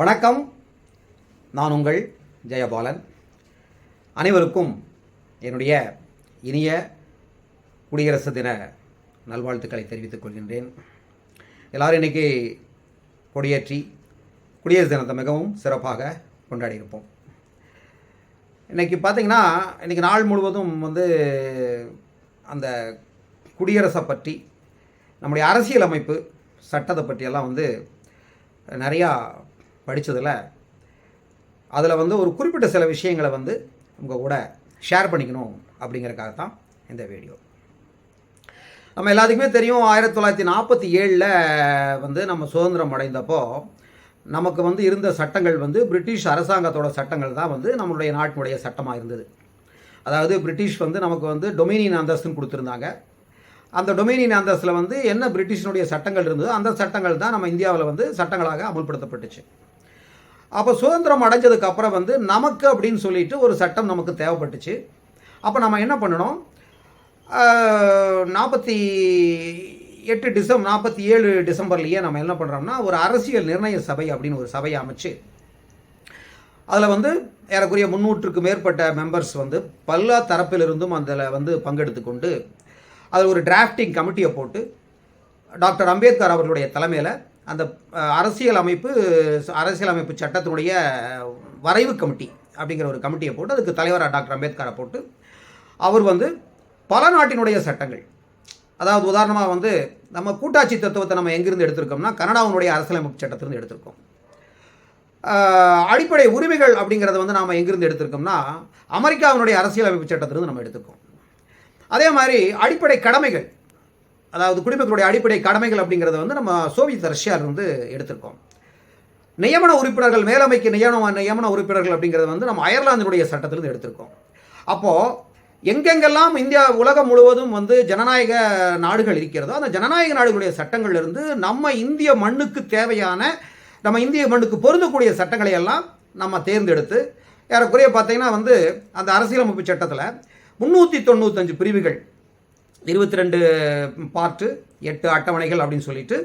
வணக்கம். நான் உங்கள் ஜெயபாலன். அனைவருக்கும் என்னுடைய இனிய குடியரசு தின நல்வாழ்த்துக்களை தெரிவித்துக் கொள்கின்றேன். எல்லாரும் இன்னைக்கு கொடியேற்றி குடியரசு தினத்தை மிகவும் சிறப்பாக கொண்டாடியிருப்போம். இன்றைக்கி பார்த்தீங்கன்னா இன்றைக்கி நாள் முழுவதும் வந்து அந்த குடியரசை பற்றி நம்முடைய அரசியல் அமைப்பு சட்டத்தை பற்றியெல்லாம் வந்து நிறையா படித்ததில் அதில் வந்து ஒரு குறிப்பிட்ட சில விஷயங்களை வந்து உங்கள் கூட ஷேர் பண்ணிக்கணும் அப்படிங்கிறக்காக தான் இந்த வீடியோ நம்ம எல்லாத்துக்குமே தெரியும் ஆயிரத்தி தொள்ளாயிரத்தி நாற்பத்தி ஏழில் வந்து நம்ம சுதந்திரம் அடைந்தப்போ நமக்கு வந்து இருந்த சட்டங்கள் வந்து பிரிட்டிஷ் அரசாங்கத்தோட சட்டங்கள் தான் வந்து நம்மளுடைய நாட்டினுடைய சட்டமாக இருந்தது. அதாவது பிரிட்டிஷ் வந்து நமக்கு வந்து டொமினியன் அந்தஸ்துன்னு கொடுத்துருந்தாங்க. அந்த டொமினியன் அந்தஸ்தில் வந்து என்ன பிரிட்டிஷினுடைய சட்டங்கள் இருந்ததோ அந்த சட்டங்கள் தான் நம்ம இந்தியாவில் வந்து சட்டங்களாக அமுல்படுத்தப்பட்டுச்சு. அப்போ சுதந்திரம் அடைஞ்சதுக்கு அப்புறம் வந்து நமக்கு அப்படின்னு சொல்லிட்டு ஒரு சட்டம் நமக்கு தேவைப்பட்டுச்சு. அப்போ நம்ம என்ன பண்ணணும்? நாற்பத்தி எட்டு டிசம்பர் நாற்பத்தி ஏழு டிசம்பர்லேயே நம்ம என்ன பண்ணுறோம்னா ஒரு அரசியல் நிர்ணய சபை அப்படின்னு ஒரு சபையை அமைச்சு அதில் வந்து ஏறக்குறைய முன்னூற்றுக்கு மேற்பட்ட மெம்பர்ஸ் வந்து பல்ல தரப்பிலிருந்தும் அதில் வந்து பங்கெடுத்து கொண்டு அதில் ஒரு டிராஃப்டிங் கமிட்டியை போட்டு டாக்டர் அம்பேத்கர் அவர்களுடைய தலைமையில் அந்த அரசியல் அமைப்பு அரசியல் அமைப்பு சட்டத்தினுடைய வரைவு கமிட்டி அப்படிங்கிற ஒரு கமிட்டியை போட்டு அதுக்கு தலைவராக டாக்டர் அம்பேத்கரை போட்டு அவர் வந்து பல நாட்டினுடைய சட்டங்கள். அதாவது உதாரணமாக வந்து நம்ம கூட்டாட்சி தத்துவத்தை நம்ம எங்கிருந்து எடுத்திருக்கோம்னா கனடாவினுடைய அரசியலமைப்பு சட்டத்திலிருந்து எடுத்திருக்கோம். அடிப்படை உரிமைகள் அப்படிங்கிறத வந்து நாம் எங்கிருந்து எடுத்திருக்கோம்னா அமெரிக்காவினுடைய அரசியலமைப்பு சட்டத்திலிருந்து நம்ம எடுத்திருக்கோம். அதே மாதிரி அடிப்படை கடமைகள். அதாவது குடிமக்களுடைய அடிப்படை கடமைகள் அப்படிங்கிறத வந்து நம்ம சோவியத் ரஷ்யாவிலிருந்து எடுத்திருக்கோம். நியமன உறுப்பினர்கள் மேலமைக்கு நியமன நியமன உறுப்பினர்கள் அப்படிங்கிறது வந்து நம்ம அயர்லாந்தினுடைய சட்டத்திலிருந்து எடுத்திருக்கோம். அப்போது எங்கெங்கெல்லாம் இந்தியா உலகம் முழுவதும் வந்து ஜனநாயக நாடுகள் இருக்கிறதோ அந்த ஜனநாயக நாடுகளுடைய சட்டங்களிலிருந்து நம்ம இந்திய மண்ணுக்கு தேவையான நம்ம இந்திய மண்ணுக்கு பொருந்தக்கூடிய சட்டங்களை எல்லாம் நம்ம தேர்ந்தெடுத்து ஏறக்குறைய பார்த்தீங்கன்னா வந்து அந்த அரசியலமைப்பு சட்டத்தில் முந்நூற்றி தொண்ணூத்தஞ்சு பிரிவுகள் இருபத்தி ரெண்டு பார்ட்டு எட்டு அட்டவணைகள் அப்படின்னு சொல்லிட்டு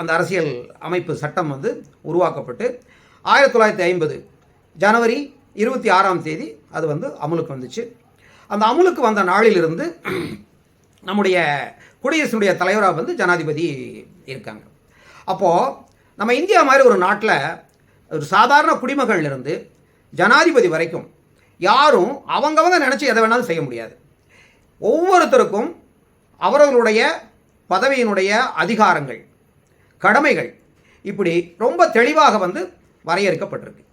அந்த அரசியல் அமைப்பு சட்டம் வந்து உருவாக்கப்பட்டு ஆயிரத்தி தொள்ளாயிரத்தி ஐம்பது ஜனவரி இருபத்தி ஆறாம் தேதி அது வந்து அமுலுக்கு வந்துச்சு. அந்த அமுலுக்கு வந்த நாளிலிருந்து நம்முடைய குடியரசுடைய தலைவராக வந்து ஜனாதிபதி இருக்காங்க. அப்போது நம்ம இந்தியா மாதிரி ஒரு நாட்டில் ஒரு சாதாரண குடிமகள்லேருந்து ஜனாதிபதி வரைக்கும் யாரும் அவங்கவங்க நினச்சி எதை வேணாலும் செய்ய முடியாது. ஒவ்வொருத்தருக்கும் அவர்களுடைய பதவியினுடைய அதிகாரங்கள் கடமைகள் இப்படி ரொம்ப தெளிவாக வந்து வரையறுக்கப்பட்டிருக்கு.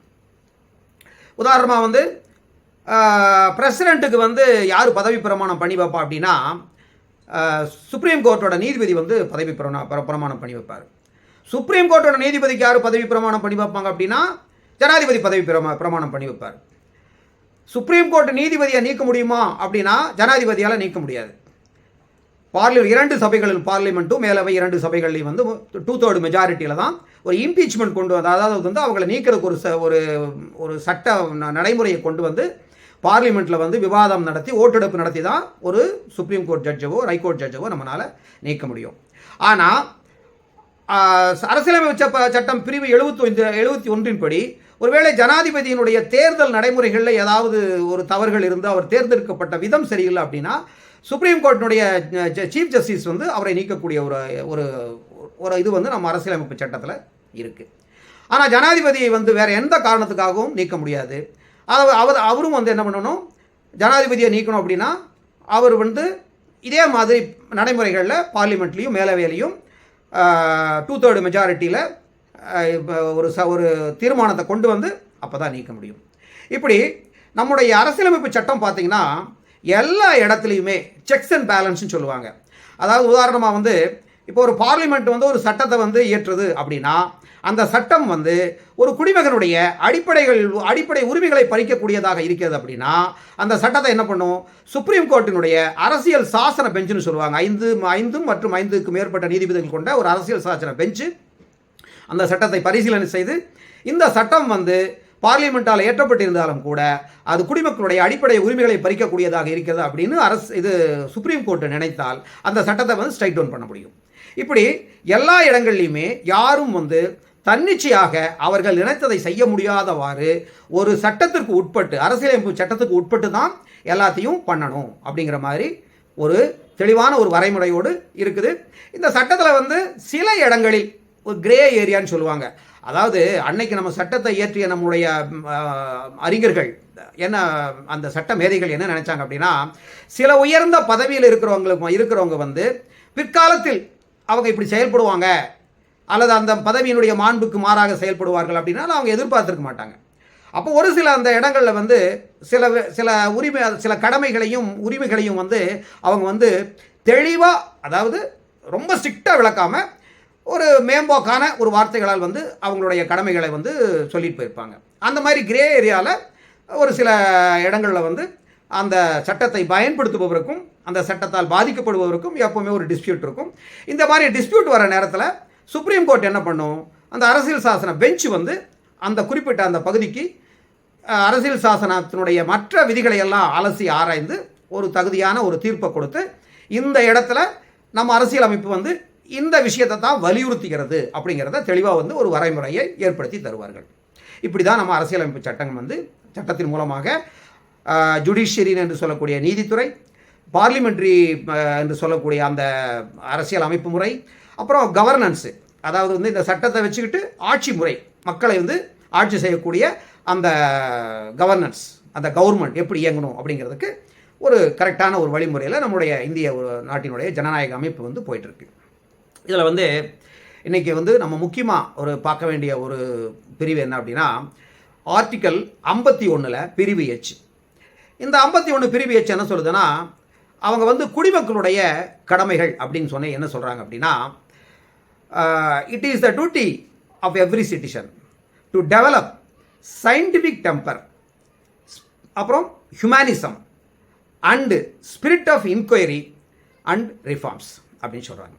உதாரணமாக வந்து பிரசிடெண்ட்டுக்கு வந்து யார் பதவி பிரமாணம் பண்ணி வைப்பா அப்படின்னா சுப்ரீம் கோர்ட்டோட நீதிபதி வந்து பதவி பிரமா பிரமாணம் பண்ணி வைப்பார். சுப்ரீம் கோர்ட்டோட நீதிபதிக்கு யார் பதவி பிரமாணம் பண்ணி வைப்பாங்க அப்படின்னா ஜனாதிபதி பதவி பிரமா பிரமாணம் பண்ணி வைப்பார். சுப்ரீம் கோர்ட் நீதிபதியை நீக்க முடியுமா? அப்படின்னா ஜனாதிபதியால் நீக்க முடியாது. பார்லி இரண்டு சபைகளில் பார்லிமெண்ட்டும் மேலவை இரண்டு சபைகள்லையும் வந்து டூ தேர்டு மெஜாரிட்டியில் தான் ஒரு இம்பீச்மெண்ட் கொண்டு வந்து அதாவது வந்து அவங்களை நீக்கிறதுக்கு ஒரு ச ஒரு ஒரு சட்ட நடைமுறையை கொண்டு வந்து பார்லிமெண்ட்டில் வந்து விவாதம் நடத்தி ஓட்டெடுப்பு நடத்தி தான் ஒரு சுப்ரீம் கோர்ட் ஜட்ஜவோ ஹைகோர்ட் ஜட்ஜவோ நம்மளால் நீக்க முடியும். ஆனால் அரசியலமைப்பு சட்டம் பிரிவு எழுபத்தி எழுபத்தி ஒன்றின் படி ஒருவேளை ஜனாதிபதியினுடைய தேர்தல் நடைமுறைகளில் ஏதாவது ஒரு தவறுகள் இருந்து அவர் தேர்ந்தெடுக்கப்பட்ட விதம் சரியில்லை அப்படின்னா சுப்ரீம் கோர்ட்டினுடைய சீஃப் ஜஸ்டிஸ் வந்து அவரை நீக்கக்கூடிய ஒரு ஒரு ஒரு இது வந்து நம்ம அரசியலமைப்பு சட்டத்தில் இருக்குது ஆனால் ஜனாதிபதியை வந்து வேறு எந்த காரணத்துக்காகவும் நீக்க முடியாது. அதாவது அவர் அவரும் வந்து என்ன பண்ணணும்? ஜனாதிபதியை நீக்கணும் அப்படின்னா அவர் வந்து இதே மாதிரி நடைமுறைகளில் பார்லிமெண்ட்லேயும் மேலவையிலையும் டூ தேர்டு மெஜாரிட்டியில் இப்போ ஒரு ச ஒரு தீர்மானத்தை கொண்டு வந்து அப்போ தான் நீக்க முடியும். இப்படி நம்முடைய அரசியலமைப்பு சட்டம் பார்த்திங்கன்னா எல்லா இடத்துலையுமே செக்ஸ் அண்ட் பேலன்ஸ்னு சொல்லுவாங்க. அதாவது உதாரணமாக வந்து இப்போ ஒரு பார்லிமெண்ட் வந்து ஒரு சட்டத்தை வந்து இயற்றுது அப்படின்னா அந்த சட்டம் வந்து ஒரு குடிமகனுடைய அடிப்படைகள் அடிப்படை உரிமைகளை பறிக்கக்கூடியதாக இருக்கிறது அப்படின்னா அந்த சட்டத்தை என்ன பண்ணும்? சுப்ரீம் கோர்ட்டினுடைய அரசியல் சாசன பெஞ்சுன்னு சொல்லுவாங்க. ஐந்து ஐந்தும் மற்றும் ஐந்துக்கு மேற்பட்ட நீதிபதிகள் கொண்ட ஒரு அரசியல் சாசன பெஞ்சு அந்த சட்டத்தை பரிசீலனை செய்து இந்த சட்டம் வந்து பார்லிமெண்ட்டால் ஏற்றப்பட்டிருந்தாலும் கூட அது குடிமக்களுடைய அடிப்படை உரிமைகளை பறிக்கக்கூடியதாக இருக்கிறது அப்படின்னு அரசு இது சுப்ரீம் கோர்ட்டு நினைத்தால் அந்த சட்டத்தை வந்து ஸ்ட்ரைக் டவுன் பண்ண முடியும். இப்படி எல்லா இடங்கள்லையுமே யாரும் வந்து தன்னிச்சையாக அவர்கள் நினைத்ததை செய்ய முடியாதவாறு ஒரு சட்டத்திற்கு உட்பட்டு அரசியலமைப்பு சட்டத்துக்கு உட்பட்டு தான் எல்லாத்தையும் பண்ணணும் அப்படிங்கிற மாதிரி ஒரு தெளிவான ஒரு வரைமுறையோடு இருக்குது. இந்த சட்டத்தில் வந்து சில இடங்களில் ஒரு கிரே ஏரியான்னு சொல்லுவாங்க. அதாவது அன்னைக்கு நம்ம சட்டத்தை இயற்றிய நம்முடைய அறிஞர்கள் என்ன அந்த சட்ட மேதைகள் என்ன நினைச்சாங்க அப்படின்னா சில உயர்ந்த பதவியில் இருக்கிறவங்களுக்கு இருக்கிறவங்க வந்து பிற்காலத்தில் அவங்க இப்படி செயல்படுவாங்க அல்லது அந்த பதவியினுடைய மாண்புக்கு மாறாக செயல்படுவார்கள் அப்படின்னா அவங்க எதிர்பார்த்துருக்க மாட்டாங்க. அப்போ ஒரு சில அந்த இடங்களில் வந்து சில சில உரிமை சில கடமைகளையும் உரிமைகளையும் வந்து அவங்க வந்து தெளிவாக அதாவது ரொம்ப ஸ்ட்ரிக்டாக விளக்காமல் ஒரு மேம்போக்கான ஒரு வார்த்தைகளால் வந்து அவங்களுடைய கடமைகளை வந்து சொல்லிட்டு போயிருப்பாங்க. அந்த மாதிரி கிரே ஏரியாவில் ஒரு சில இடங்களில் வந்து அந்த சட்டத்தை பயன்படுத்துபவருக்கும் அந்த சட்டத்தால் பாதிக்கப்படுபவருக்கும் எப்போவுமே ஒரு டிஸ்பியூட் இருக்கும். இந்த மாதிரி டிஸ்பியூட் வர நேரத்தில் சுப்ரீம் கோர்ட் என்ன பண்ணும்? அந்த அரசியல் சாசன பெஞ்ச் வந்து அந்த குறிப்பிட்ட அந்த பகுதிக்கு அரசியல் சாசனத்தினுடைய மற்ற விதிகளை எல்லாம் அலசி ஆராய்ந்து ஒரு தகுதியான ஒரு தீர்ப்பை கொடுத்து இந்த இடத்துல நம்ம அரசியல் அமைப்பு வந்து இந்த விஷயத்தை தான் வலியுறுத்துகிறது அப்படிங்கிறத தெளிவாக வந்து ஒரு வரைமுறையை ஏற்படுத்தி தருவார்கள். இப்படி தான் நம்ம அரசியலமைப்பு சட்டங்கள் வந்து சட்டத்தின் மூலமாக ஜுடிஷியரின் என்று சொல்லக்கூடிய நீதித்துறை பார்லிமெண்ட்ரி என்று சொல்லக்கூடிய அந்த அரசியல் அமைப்பு முறை அப்புறம் கவர்னன்ஸு அதாவது வந்து இந்த சட்டத்தை வச்சுக்கிட்டு ஆட்சி முறை மக்களை வந்து ஆட்சி செய்யக்கூடிய அந்த கவர்னன்ஸ் அந்த கவர்மெண்ட் எப்படி இயங்கணும் அப்படிங்கிறதுக்கு ஒரு கரெக்டான ஒரு வழிமுறையில் நம்முடைய இந்திய ஒரு நாட்டினுடைய ஜனநாயக அமைப்பு வந்து போயிட்டுருக்கு இதில் வந்து இன்றைக்கி வந்து நம்ம முக்கியமாக ஒரு பார்க்க வேண்டிய ஒரு பிரிவு என்ன அப்படின்னா ஆர்டிக்கல் ஐம்பத்தி ஒன்றில் பிரிவு எச் இந்த ஐம்பத்தி ஒன்று பிரிவு எச் என்ன சொல்லுதுன்னா அவங்க வந்து குடிமக்களுடைய கடமைகள் அப்படின்னு சொன்ன என்ன சொல்கிறாங்க அப்படின்னா it is the duty of every citizen to develop scientific temper அப்புறம் humanism and spirit of inquiry and reforms அப்படின்னு சொல்கிறாங்க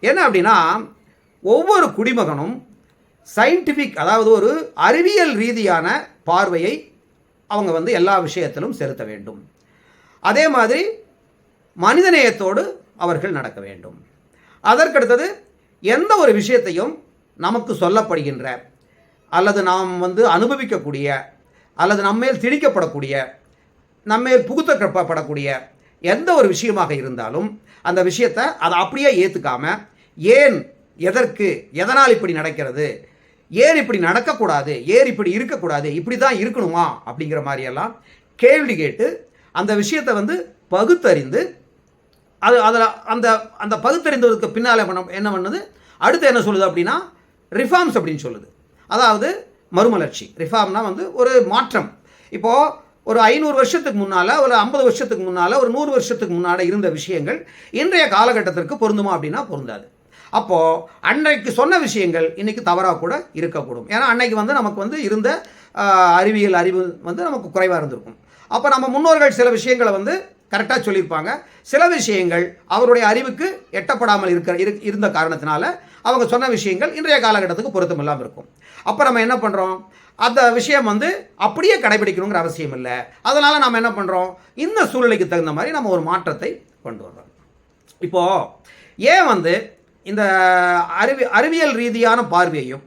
என்ன அப்படின்னா ஒவ்வொரு குடிமகனும் சயின்டிஃபிக் அதாவது ஒரு அறிவியல் ரீதியான பார்வையை அவங்க வந்து எல்லா விஷயத்திலும் செலுத்த வேண்டும். அதே மாதிரி மனிதநேயத்தோடு அவர்கள் நடக்க வேண்டும். அதற்கடுத்தது எந்த ஒரு விஷயத்தையும் நமக்கு சொல்லப்படுகின்ற அல்லது நாம் வந்து அனுபவிக்கக்கூடிய அல்லது நம்மேல் திணிக்கப்படக்கூடிய நம்மேல் புகுத்தப்படக்கூடிய எந்த ஒரு விஷயமாக இருந்தாலும் அந்த விஷயத்தை அதை அப்படியே ஏற்றுக்காமல் ஏன் எதற்கு எதனால் இப்படி நடக்கிறது? ஏன் இப்படி நடக்கக்கூடாது? ஏன் இப்படி இருக்கக்கூடாது? இப்படி தான் இருக்கணுமா? அப்படிங்கிற மாதிரியெல்லாம் கேள்வி கேட்டு அந்த விஷயத்தை வந்து பகுத்தறிந்து அது அதில் அந்த அந்த பகுத்தறிந்ததுக்கு பின்னால் என்ன என்ன பண்ணுது? அடுத்து என்ன சொல்லுது அப்படின்னா ரிஃபார்ம்ஸ் அப்படின்னு சொல்லுது. அதாவது மறுமலர்ச்சி. ரிஃபார்ம்னா வந்து ஒரு மாற்றம். இப்போது ஒரு ஐநூறு வருஷத்துக்கு முன்னால் ஒரு ஐம்பது வருஷத்துக்கு முன்னால் ஒரு நூறு வருஷத்துக்கு முன்னால் இருந்த விஷயங்கள் இன்றைய காலகட்டத்திற்கு பொருந்துமா அப்படின்னா பொருந்தாது. அப்போது அன்றைக்கு சொன்ன விஷயங்கள் இன்றைக்கி தவறாக கூட இருக்கக்கூடும். ஏன்னா அன்னைக்கு வந்து நமக்கு வந்து இருந்த அறிவியல் அறிவு வந்து நமக்கு குறைவாக இருந்திருக்கும். அப்போ நம்ம முன்னோர்கள் சில விஷயங்களை வந்து கரெக்டாக சொல்லியிருப்பாங்க. சில விஷயங்கள் அவருடைய அறிவுக்கு எட்டப்படாமல் இருக்கிற இரு- இருந்த காரணத்தினால அவங்க சொன்ன விஷயங்கள் இன்றைய காலகட்டத்துக்கு பொருத்தம் இல்லாமல் இருக்கும். அப்போ நம்ம என்ன பண்ணுறோம் அந்த விஷயம் வந்து அப்படியே கடைபிடிக்கணுங்கிற அவசியம் இல்லை. அதனால் நம்ம என்ன பண்ணுறோம் இந்த சூழ்நிலைக்கு தகுந்த மாதிரி நம்ம ஒரு மாற்றத்தை கொண்டு வர்றோம். இப்போது ஏன் வந்து இந்த அறிவி அறிவியல் ரீதியான பார்வையையும்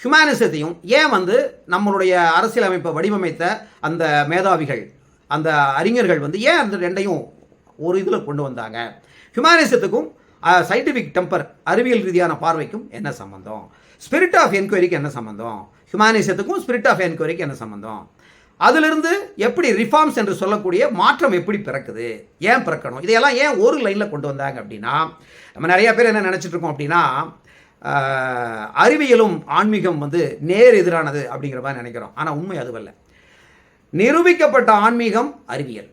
ஹியூமனிசத்தையும் ஏன் வந்து நம்மளுடைய அரசியலமைப்பை வடிவமைத்த அந்த மேதாவிகள் அந்த அறிஞர்கள் வந்து ஏன் அந்த ரெண்டையும் ஒரு இதில் கொண்டு வந்தாங்க? ஹியூமனிசத்துக்கும் சயின்டிஃபிக் டெம்பர் அறிவியல் ரீதியான பார்வைக்கும் என்ன சம்மந்தம் ஸ்பிரிட் ஆஃப் என்கொயரிக்கு என்ன சம்மந்தம் ஹியூமனிசத்துக்கும் ஸ்பிரிட் ஆஃப் என்கொயரிக்கு என்ன சம்மந்தம் அதிலிருந்து எப்படி ரிஃபார்ம்ஸ் என்று சொல்லக்கூடிய மாற்றம் எப்படி பிறக்குது? ஏன் பிறக்கணும்? இதையெல்லாம் ஏன் ஒரு லைனில் கொண்டு வந்தாங்க அப்படின்னா நம்ம நிறைய பேர் என்ன நினச்சிட்ருக்கோம் அப்படின்னா அறிவியலும் ஆன்மீகம் வந்து நேர் எதிரானது அப்படிங்கிற மாதிரி நினைக்கிறோம். ஆனால் உண்மை அதுவல்ல. நிரூபிக்கப்பட்ட ஆன்மீகம் அறிவியல்.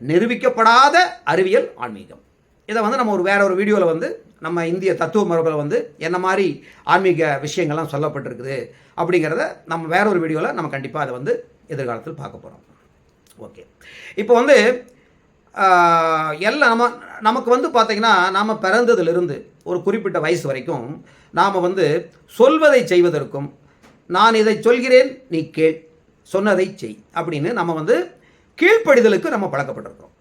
நிரூபிக்கப்படாத அறிவியல் ஆன்மீகம். இதை வந்து நம்ம ஒரு வேற ஒரு வீடியோவில் வந்து நம்ம இந்திய தத்துவ மரபில் வந்து என்ன மாதிரி ஆன்மீக விஷயங்கள்லாம் சொல்லப்பட்டிருக்குது அப்படிங்கிறத நம்ம வேற ஒரு வீடியோவில் நம்ம கண்டிப்பாக அதை வந்து எதிர்காலத்தில் பார்க்க போகிறோம் ஓகே இப்போ வந்து எல்லாம் நம்ம நமக்கு வந்து பார்த்திங்கன்னா நாம் பிறந்ததிலிருந்து ஒரு குறிப்பிட்ட வயசு வரைக்கும் நாம் வந்து சொல்வதை செய்வதற்கும் நான் இதை சொல்கிறேன் நீ கேள் சொன்னதை செய் அப்படின்னு நம்ம வந்து கீழ்ப்படிதலுக்கு நம்ம பழக்கப்பட்டிருக்கிறோம்.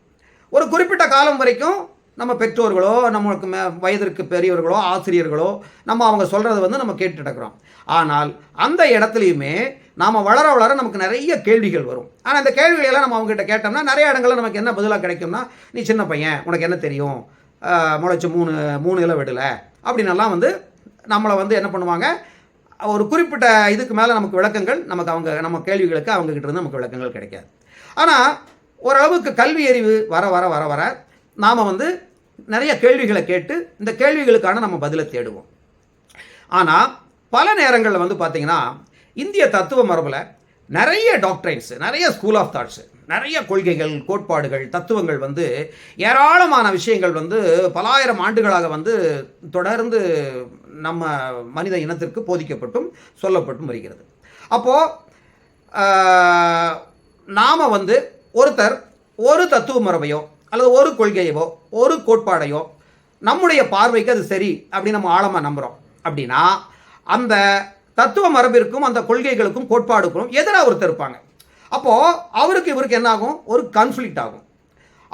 ஒரு குறிப்பிட்ட காலம் வரைக்கும் நம்ம பெற்றோர்களோ நம்மளுக்கு மே வயதிற்கு பெரியவர்களோ ஆசிரியர்களோ நம்ம அவங்க சொல்கிறத வந்து நம்ம கேட்டு இருக்கிறோம். ஆனால் அந்த இடத்துலையுமே நாம் வளர வளர நமக்கு நிறைய கேள்விகள் வரும். ஆனால் அந்த கேள்விகளெல்லாம் நம்ம அவங்ககிட்ட கேட்டோம்னா நிறைய இடங்களில் நமக்கு என்ன பதிலாக கிடைக்கும்னா நீ சின்ன பையன் உனக்கு என்ன தெரியும்? முளைச்சி மூணு மூணு இலை விடலை அப்படின்னெல்லாம் வந்து நம்மளை வந்து என்ன பண்ணுவாங்க? ஒரு குறிப்பிட்ட இதுக்கு மேலே நமக்கு விளக்கங்கள் நமக்கு அவங்க நம்ம கேள்விகளுக்கு அவங்கக்கிட்ட இருந்து நமக்கு விளக்கங்கள் கிடைக்காது. ஆனால் ஓரளவுக்கு கல்வி அறிவு வர வர வர வர நாம் வந்து நிறைய கேள்விகளை கேட்டு இந்த கேள்விகளுக்கான நம்ம பதிலை தேடுவோம். ஆனால் பல நேரங்களில் வந்து பார்த்திங்கன்னா இந்திய தத்துவ மரபில் நிறைய டாக்டரைன்ஸ் நிறைய ஸ்கூல் ஆஃப் தாட்ஸ் நிறைய கொள்கைகள் கோட்பாடுகள் தத்துவங்கள் வந்து ஏராளமான விஷயங்கள் வந்து பலாயிரம் ஆண்டுகளாக வந்து தொடர்ந்து நம்ம மனித இனத்திற்கு போதிக்கப்பட்டும் சொல்லப்பட்டும் வருகிறது. அப்போது நாம் வந்து ஒருத்தர் ஒரு தத்துவ மரபையோ அல்லது ஒரு கொள்கையவோ ஒரு கோட்பாடையோ நம்முடைய பார்வைக்கு அது சரி அப்படின்னு நம்ம ஆழமாக நம்புகிறோம் அப்படின்னா அந்த தத்துவ மரபிற்கும் அந்த கொள்கைகளுக்கும் கோட்பாடுக்கும் எதிராக ஒருத்தர் இருப்பாங்க. அப்போது அவருக்கு இவருக்கு என்ன ஆகும் ஒரு கான்ஃப்ளிக்ட் ஆகும்.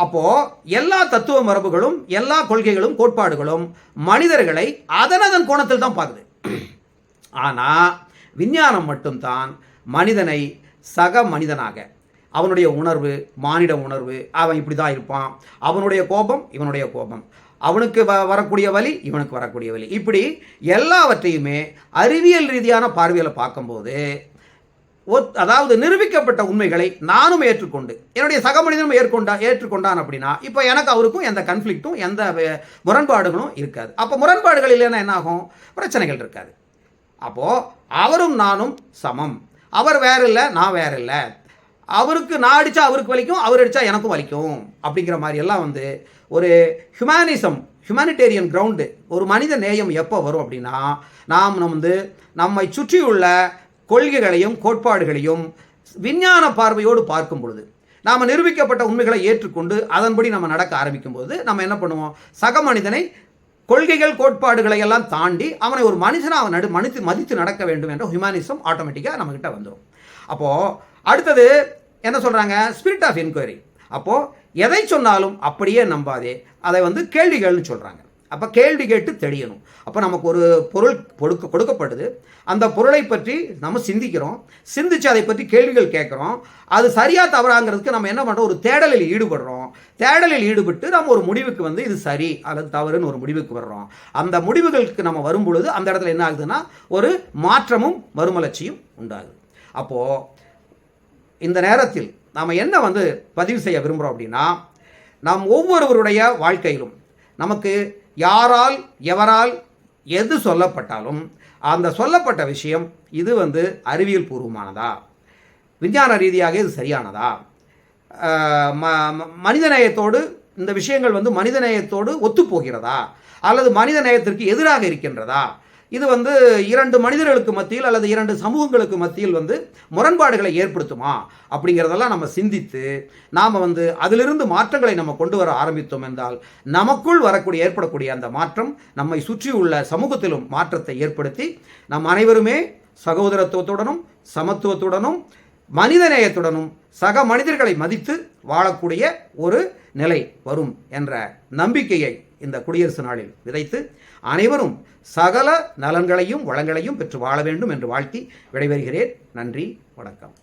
அப்போது எல்லா தத்துவ மரபுகளும் எல்லா கொள்கைகளும் கோட்பாடுகளும் மனிதர்களை அதனதன் கோணத்தில் தான் பார்க்குது ஆனால் விஞ்ஞானம் மட்டும்தான் மனிதனை சக மனிதனாக அவனுடைய உணர்வு மானிட உணர்வு அவன் இப்படி தான் இருப்பான். அவனுடைய கோபம் இவனுடைய கோபம். அவனுக்கு வ வரக்கூடிய வழி இவனுக்கு வரக்கூடிய வழி இப்படி எல்லாவற்றையுமே அறிவியல் ரீதியான பார்வையில் பார்க்கும்போது ஒத் அதாவது நிரூபிக்கப்பட்ட உண்மைகளை நானும் ஏற்றுக்கொண்டு என்னுடைய சக மனிதனும் ஏற்கொண்டா ஏற்றுக்கொண்டான் அப்படின்னா இப்போ எனக்கு அவருக்கும் எந்த கன்ஃப்ளிக்ட்டும் எந்த முரண்பாடுகளும் இருக்காது. அப்போ முரண்பாடுகள் இல்லைன்னா என்ன ஆகும்? பிரச்சனைகள் இருக்காது. அப்போது அவரும் நானும் சமம். அவர் வேற இல்லை நான் வேற இல்லை அவருக்கு நான் அடித்தா அவருக்கு வலிக்கும் அவர் அடித்தா எனக்கும் வலிக்கும் அப்படிங்கிற மாதிரி எல்லாம் வந்து ஒரு ஹியூமனிசம் ஹியூமனிடேரியன் கிரவுண்டு ஒரு மனித நேயம் எப்போ வரும் அப்படின்னா நாம் வந்து நம்மை சுற்றியுள்ள கொள்கைகளையும் கோட்பாடுகளையும் விஞ்ஞான பார்வையோடு பார்க்கும் பொழுது நாம் நிரூபிக்கப்பட்ட உண்மைகளை ஏற்றுக்கொண்டு அதன்படி நம்ம நடக்க ஆரம்பிக்கும் போது நம்ம என்ன பண்ணுவோம்? சக மனிதனை கொள்கைகள் கோட்பாடுகளை எல்லாம் தாண்டி அவனை ஒரு மனிதனை அவன் நடு மனித்து மதித்து நடக்க வேண்டும் என்ற ஹியூமனிசம் ஆட்டோமேட்டிக்காக நம்மக்கிட்ட வந்துடும் அப்போது அடுத்தது என்ன சொல்கிறாங்க ஸ்பிரிட் ஆஃப் என்கொயரி அப்போது எதை சொன்னாலும் அப்படியே நம்பாதே. அதை வந்து கேள்விகள்னு சொல்கிறாங்க அப்போ கேள்வி கேட்டு தெரியணும். அப்போ நமக்கு ஒரு பொருள் கொடுக்க கொடுக்கப்படுது. அந்த பொருளை பற்றி நம்ம சிந்திக்கிறோம். சிந்திச்சு அதை பற்றி கேள்விகள் கேட்குறோம். அது சரியாக தவறாங்கிறதுக்கு நம்ம என்ன பண்ணுறோம் ஒரு தேடலில் ஈடுபடுறோம். தேடலில் ஈடுபட்டு நம்ம ஒரு முடிவுக்கு வந்து இது சரி அல்லது தவறுன்னு ஒரு முடிவுக்கு வர்றோம். அந்த முடிவுகளுக்கு நம்ம வரும்பொழுது அந்த இடத்துல என்ன ஆகுதுன்னா ஒரு மாற்றமும் மறுமலர்ச்சியும் உண்டாகுது. அப்போது இந்த நேரத்தில் நாம் என்ன வந்து பதிவு செய்ய விரும்புகிறோம் அப்படின்னா நாம் ஒவ்வொருவருடைய வாழ்க்கையிலும் நமக்கு யாரால் எவரால் எது சொல்லப்பட்டாலும் அந்த சொல்லப்பட்ட விஷயம் இது வந்து அறிவியல் பூர்வமானதா? விஞ்ஞான ரீதியாக இது சரியானதா? ம- ம- மனிதநேயத்தோடு இந்த விஷயங்கள் வந்து மனிதநேயத்தோடு ஒத்துப்போகிறதா? அல்லது மனிதநேயத்திற்கு எதிராக இருக்கின்றதா? இது வந்து இரண்டு மனிதர்களுக்கு மத்தியில் அல்லது இரண்டு சமூகங்களுக்கு மத்தியில் வந்து முரண்பாடுகளை ஏற்படுத்துமா அப்படிங்கிறதெல்லாம் நம்ம சிந்தித்து நாம் வந்து அதிலிருந்து மாற்றங்களை நம்ம கொண்டு வர ஆரம்பித்தோம் என்றால் நமக்குள் வரக்கூடிய ஏற்படக்கூடிய அந்த மாற்றம் நம்மை சுற்றியுள்ள சமூகத்திலும் மாற்றத்தை ஏற்படுத்தி நம் அனைவருமே சகோதரத்துவத்துடனும் சமத்துவத்துடனும் மனிதநேயத்துடனும் சக மனிதர்களை மதித்து வாழக்கூடிய ஒரு நிலை வரும் என்ற நம்பிக்கையை இந்த குடியரசு நாளில் விதைத்து அனைவரும் சகல நலன்களையும் வளங்களையும் பெற்று வாழ வேண்டும் என்று வாழ்த்தி விடைபெறுகிறேன். நன்றி வணக்கம்.